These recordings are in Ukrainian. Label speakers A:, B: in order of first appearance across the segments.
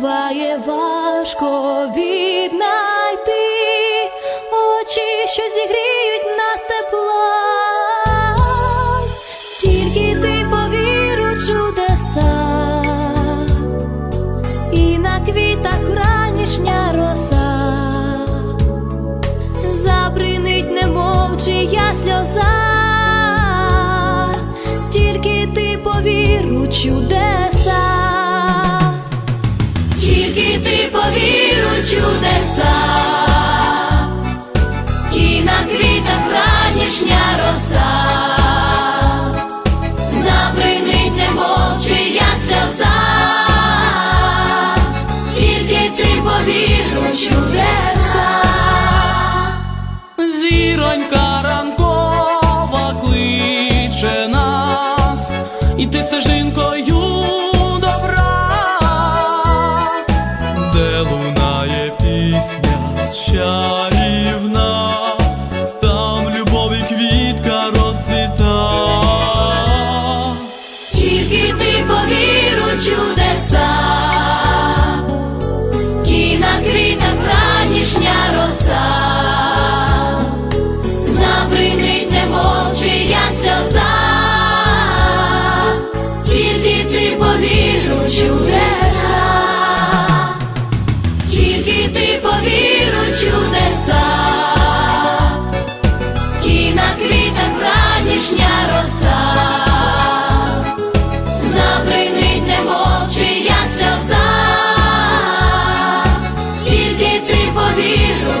A: буває важко віднайти очі, що зігріють нас тепла. Тільки ти повір у чудеса, і на квітах ранішня роса. Забринить, немов чия сльоза, тільки ти повір у чудеса, тільки ти повір у чудеса, і на квітах ранішня роса, забринить, немов чия сльоза, тільки ти повір у чудеса. Повір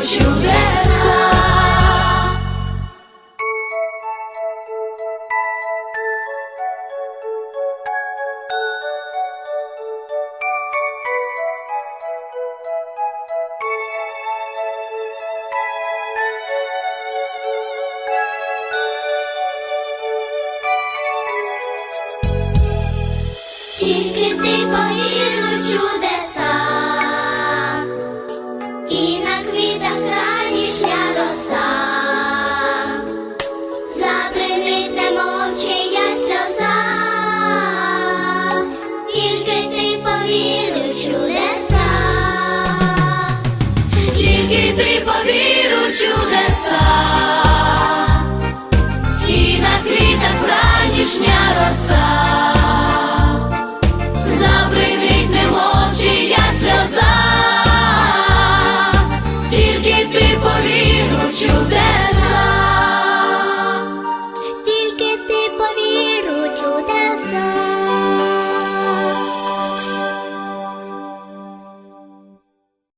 A: повір чудеса, і на квітах ранішня роса, забринить немовчія сльоза, тільки ти повір чудеса.